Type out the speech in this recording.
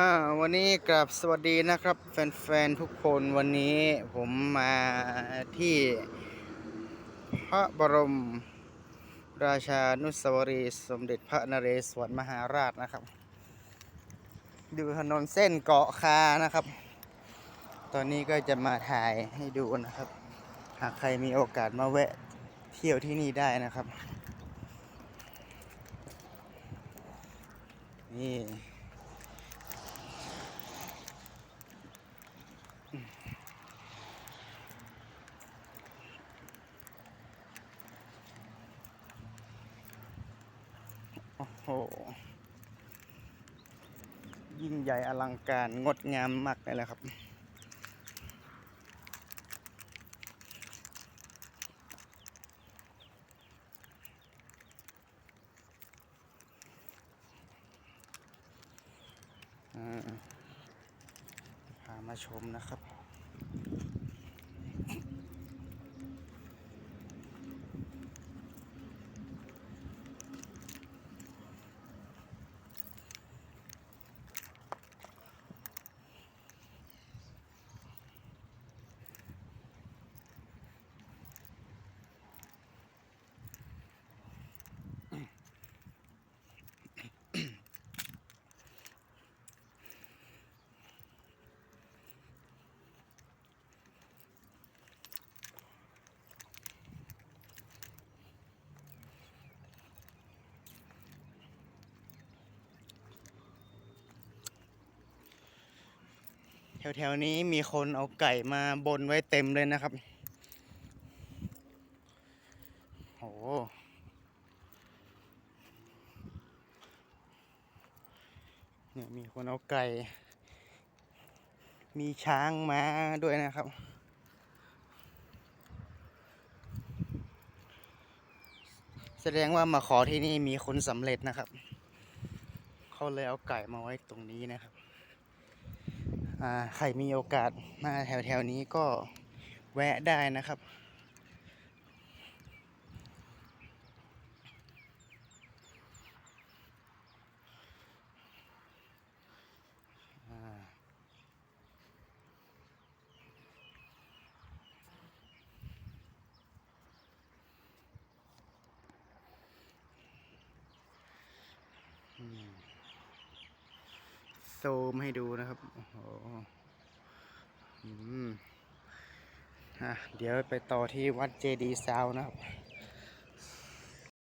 อ่าวันนี้กราบสวัสดีนะครับ แฟนๆทุกคนวันนี้ผมมาที่พระบรม ราชานุสาวรีย์สมเด็จพระนเรศวรมหาราชนะครับ ดูถนนเส้นเกาะคานะครับ ตอนนี้ก็จะมาถ่ายให้ดูนะครับ หากใครมีโอกาสมาแวะเที่ยวที่นี่ได้นะครับ นี่ โอ้โห ยิ่งใหญ่อลังการงดงามมากเลยแหละครับอ่าามาชมนะครับ แถวๆนี้มีคนเอาไก่มาบนไว้เต็มเลยนะครับ โห เนี่ยมีคนเอาไก่ มีช้างมาด้วยนะครับ แสดงว่ามาขอที่นี่มีคนสำเร็จนะครับ เขาเลยเอาไก่มาไว้ตรงนี้นะครับ ใครมีโอกาสมาแถวแถวๆนี้ก็แวะได้นะครับ ซมให้ดูนะครับ โอ้โหอืมอะเดี๋ยวไปต่อที่วัดเจดีซาวนะครับ